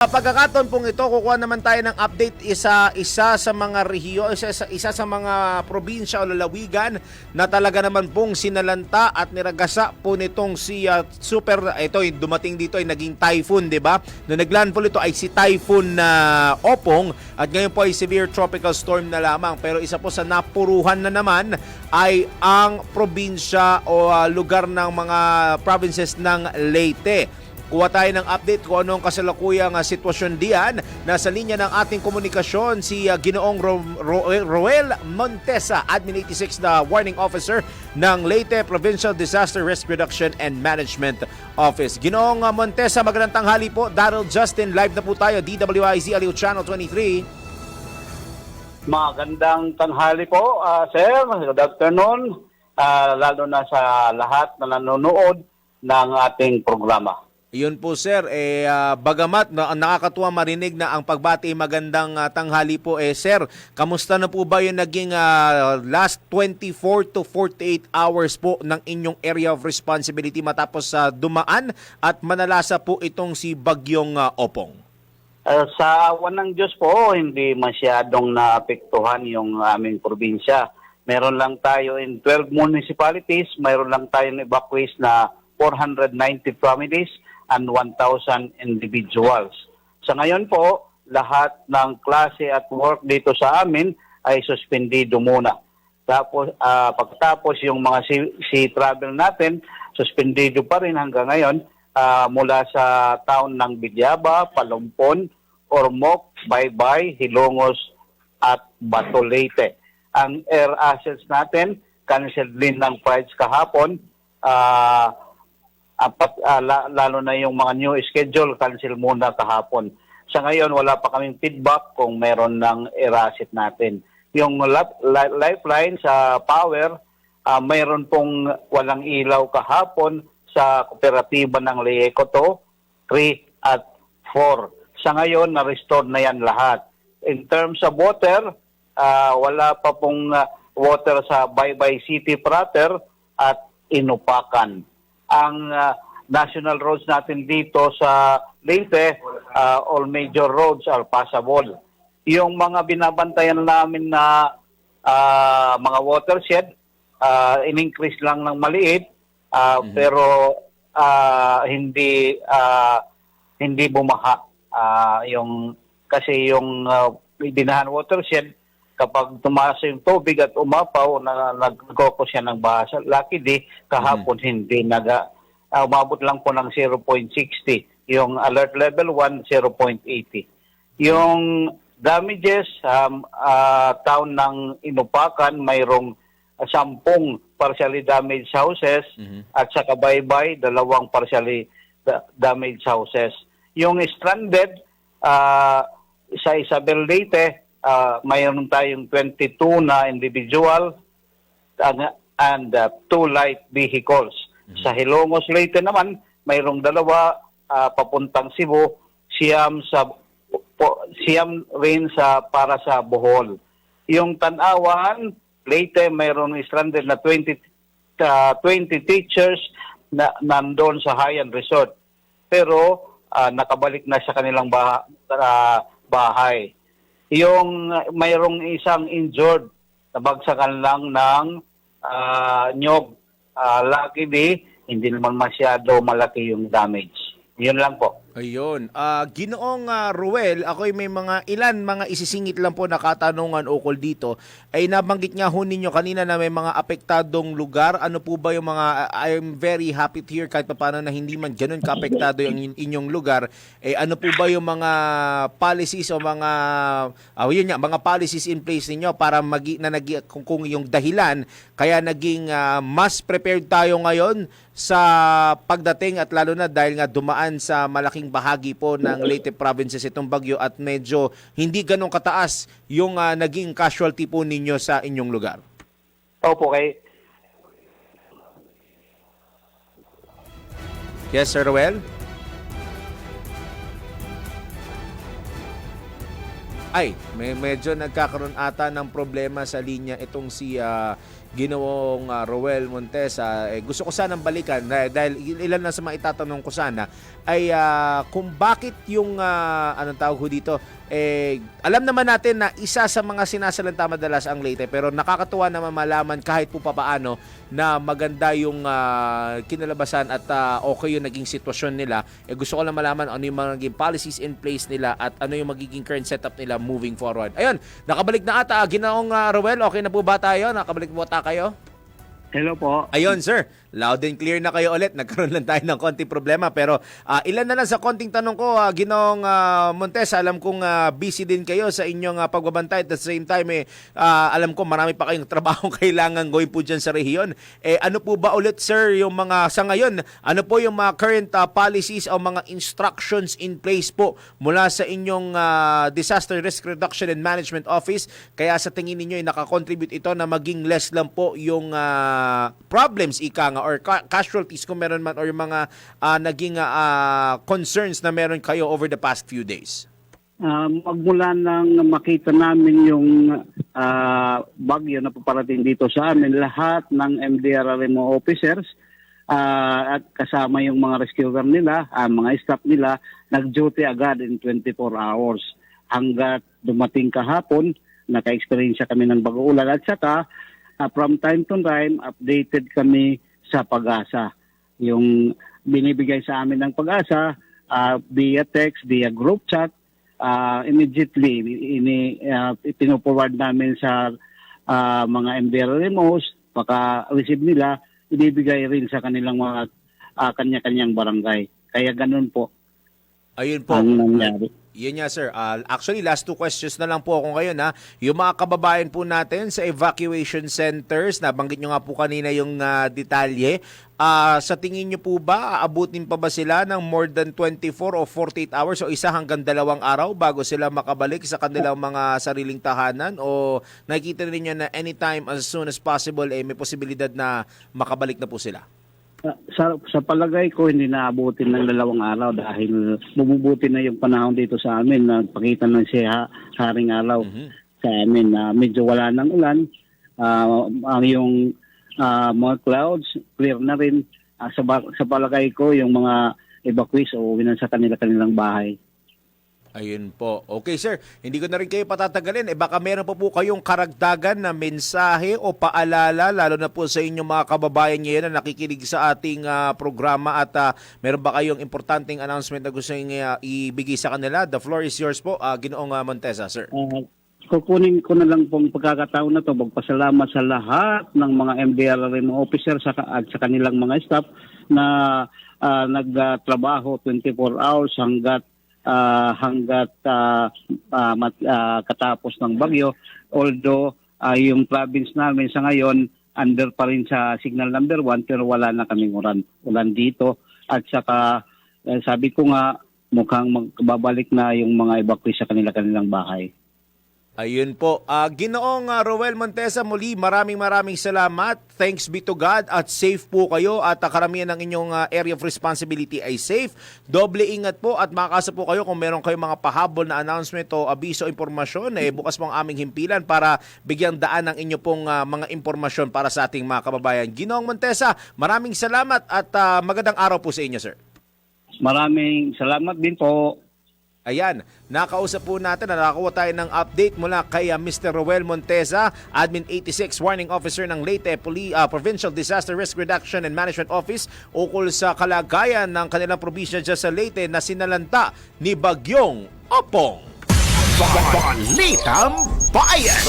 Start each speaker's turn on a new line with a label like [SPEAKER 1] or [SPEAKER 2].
[SPEAKER 1] Sa pagkakataon pong ito, kukuha naman tayo ng update isa isa sa mga rehiyo, isa, isa, isa sa mga probinsya o lalawigan na talaga naman pong sinalanta at niragasa po nitong si ah, super ito yung dumating dito ay naging typhoon, 'di ba? No naglandfall ito ay si Typhoon na Opong at ngayon po ay severe tropical storm na lamang pero isa po sa napuruhan na naman ay ang probinsya o ah, lugar ng mga provinces ng Leyte. Kuha tayo ng update kung anong kasalukuyang ah, sitwasyon diyan. Nasa linya ng ating komunikasyon si ah, Ginoong Ro- Ro- Roel Montesa, Admin 86 na Warning Officer ng Leyte Provincial Disaster Risk Reduction and Management Office. Ginoong ah, Montesa, magandang tanghali po. Daryl Justin, live na po tayo, DWIZ Aliw Channel 23.
[SPEAKER 2] Magandang tanghali po, ah, sir. Good afternoon. Ah, lalo na sa lahat na nanonood ng ating programa.
[SPEAKER 1] Yun po sir, eh, ah, bagamat na, nakakatuwa marinig na ang pagbati magandang ah, tanghali po eh sir, kamusta na po ba yung naging ah, last 24 to 48 hours po ng inyong area of responsibility matapos sa dumaan at manalasa po itong si Bagyong ah, Opong?
[SPEAKER 2] Ah, sa awan ng Diyos po, hindi masyadong naapektuhan yung aming probinsya. Meron lang tayo in 12 municipalities, mayroon lang tayong evacuees na 490 families and 1,000 individuals. Sa ngayon po, lahat ng klase at work dito sa amin ay suspendido muna. Tapos ah, pagkatapos yung mga sea, sea travel natin, suspendido pa rin hanggang ngayon ah, mula sa town ng Bidyaba, Palumpon, Ormoc, Baybay, Hilongos at Batolete. Ang air assets natin, canceled din ng flights kahapon. Ah, apat, la- lalo na yung mga new schedule, cancel muna kahapon. Sa ngayon, wala pa kaming feedback kung meron ng air asset natin. Yung lifeline sa power, ah, mayroon pong walang ilaw kahapon sa kooperatiba ng Leecoto, 3 at 4. Sa ngayon, na-restore na yan lahat. In terms of water, ah, wala pa pong ah, water sa Baybay City Prater at Inupakan. Ang ah, national roads natin dito sa Leyte, ah, all major roads are passable. Yung mga binabantayan namin na ah, mga watershed, ah, in-increase lang ng maliit, ah, pero ah, hindi ah, hindi bumaha Ah, yung kasi yung uh, binahan watershed kapag tumaas yung tubig at umapaw na nagkoko siya ng baha. Sa Lucky day kahapon hindi naga ah, umabot lang po ng 0.60. Yung alert level 1 0.80. Yung damages um, ah, town ng Inupakan mayroong sampung partially damaged houses at sa Kabaybay dalawang partially da- damaged houses. Yung stranded ah, sa Isabel Leyte, ah, mayroon tayong 22 na individual and, and uh, two light vehicles. Sa Hilongos Leyte naman, mayroong dalawa ah, papuntang Cebu, siyam sa po, siyam rin sa para sa Bohol. Yung Tanawan, Leyte mayroong stranded na 20 ah, 20 teachers na nandoon sa High-End Resort. Pero ah, nakabalik na sa kanilang bah- ah, bahay. Yung ah, mayroong isang injured, nabagsakan lang ng ah, nyog. Ah, luckily, hindi naman masyado malaki yung damage. Yun lang po.
[SPEAKER 1] Ayun. Ah, Ginoong ah, Ruel, ako'y may mga ilan mga isisingit lang po na katanungan ukol dito. Ay nabanggit nga ho ninyo kanina na may mga apektadong lugar. Ano po ba yung mga I'm very happy to hear kahit pa paano na hindi man ganun kaapektado yung in- inyong lugar. Eh ano po ba yung mga policies o mga ah, yun nga, mga policies in place ninyo para magi na nagi, kung, kung yung dahilan kaya naging ah, mas prepared tayo ngayon sa pagdating at lalo na dahil nga dumaan sa malaking bahagi po ng Leyte provinces itong bagyo at medyo hindi ganun kataas yung ah, naging casualty po ninyo sa inyong lugar.
[SPEAKER 2] Opo, kay
[SPEAKER 1] Yes, Sir Ruel? Ay, may medyo nagkakaroon ata ng problema sa linya itong si ah, Ginoong uh, Roel Montesa, eh, gusto ko sanang balikan dahil, dahil ilan na sa mga itatanong ko sana ay ah, kung bakit yung ah, anong tawag ho dito eh alam naman natin na isa sa mga sinasalanta madalas ang Leyte pero nakakatuwa naman malaman kahit po papaano na maganda yung ah, kinalabasan at ah, okay yung naging sitwasyon nila. Eh gusto ko lang malaman ano yung mga policies in place nila at ano yung magiging current setup nila moving forward. Ayun, nakabalik na ata ginaong uh, Roel, okay na po ba tayo? Nakabalik po ata kayo?
[SPEAKER 3] Hello po.
[SPEAKER 1] Ayun, sir. Loud and clear na kayo ulit. Nagkaroon lang tayo ng konting problema. Pero ah, ilan na lang sa konting tanong ko, uh, Ginong ah, Montes, alam kong ah, busy din kayo sa inyong uh, pagbabantay. At the same time, eh, ah, alam ko marami pa kayong trabaho kailangan gawin po dyan sa rehiyon. Eh, ano po ba ulit, sir, yung mga, sa ngayon, ano po yung mga current ah, policies o mga instructions in place po mula sa inyong ah, Disaster Risk Reduction and Management Office? Kaya sa tingin ninyo, ay nakakontribute ito na maging less lang po yung ah, problems, ika nga, or ca- casualties kung meron man, or yung mga ah, naging ah, concerns na meron kayo over the past few days?
[SPEAKER 2] Ah, magmula nang makita namin yung ah, bagyo na paparating dito sa amin, lahat ng MDRRMO officers ah, at kasama yung mga rescuer nila, ah, mga staff nila, nag-duty agad in 24 hours. Hanggat dumating kahapon, naka-experience kami ng bago-ulan at saka ah, from time to time, updated kami sa pag-asa. Yung binibigay sa amin ng pag-asa ah, via text, via group chat, ah, immediately ini uh, pino-forward namin sa ah, mga MDRMOs, pagka-receive nila, ibibigay rin sa kanilang mga ah, kanya-kanyang barangay. Kaya ganun po
[SPEAKER 1] Ayun po.
[SPEAKER 2] ang nangyari.
[SPEAKER 1] Yun nga sir. Ah, actually, last two questions na lang po ako ngayon ha. Yung mga kababayan po natin sa evacuation centers, nabanggit nyo nga po kanina yung ah, detalye. Ah, sa tingin nyo po ba, aabutin pa ba sila ng more than 24 o 48 hours o isa hanggang dalawang araw bago sila makabalik sa kanilang mga sariling tahanan? O nakikita ninyo na anytime as soon as possible, eh, may posibilidad na makabalik na po sila?
[SPEAKER 2] Sa, sa palagay ko, hindi naabutin ng dalawang araw dahil bumubuti na yung panahon dito sa amin. Nagpakita ng siya haring araw sa amin na medyo wala ng ulan. Ah, ang yung ah, mga clouds, clear na rin. Ah, sa, sa palagay ko, yung mga evacuees o sa kanila-kanilang bahay.
[SPEAKER 1] Ayun po. Okay sir, hindi ko na rin kayo patatagalin. Eh baka meron pa po kayong karagdagan na mensahe o paalala lalo na po sa inyong mga kababayan ngayon na nakikinig sa ating ah, programa at ah, meron ba kayong importanteng announcement na gusto nyo ah, ibigay sa kanila? The floor is yours po, ah, Ginoong ah, Montesa, sir.
[SPEAKER 2] Uh, kukunin ko na lang pong pagkakataon na to magpasalamat sa lahat ng mga MDRRM officer sa, at sa kanilang mga staff na ah, nagtrabaho 24 hours hanggat ah, hanggat ah, ah, mat- ah, katapos ng bagyo although ah, yung province namin sa ngayon under pa rin sa signal number 1 pero wala na kaming ulan ulan dito at saka eh, sabi ko nga mukhang magbabalik na yung mga evacuee sa kanila-kanilang bahay.
[SPEAKER 1] Ayun po. Ah, Ginoong ah, Roel Montesa muli, maraming maraming salamat. Thanks be to God at safe po kayo at ah, karamihan ng inyong ah, area of responsibility ay safe. Doble ingat po at makakasa po kayo kung meron kayong mga pahabol na announcement o abiso impormasyon. Eh, bukas po ang aming himpilan para bigyang daan ng inyo pong ah, mga impormasyon para sa ating mga kababayan. Ginoong Montesa, maraming salamat at ah, magandang araw po sa inyo, sir.
[SPEAKER 2] Maraming salamat din po.
[SPEAKER 1] Ayan, nakausap po natin na nakakuha tayo ng update mula kay uh, Mr. Roel Montesa, Admin 86 Warning Officer ng Leyte Poli- uh, Provincial Disaster Risk Reduction and Management Office ukol sa kalagayan ng kanilang probinsya dyan sa Leyte na sinalanta ni Bagyong Opong.
[SPEAKER 4] Balitang Bayan!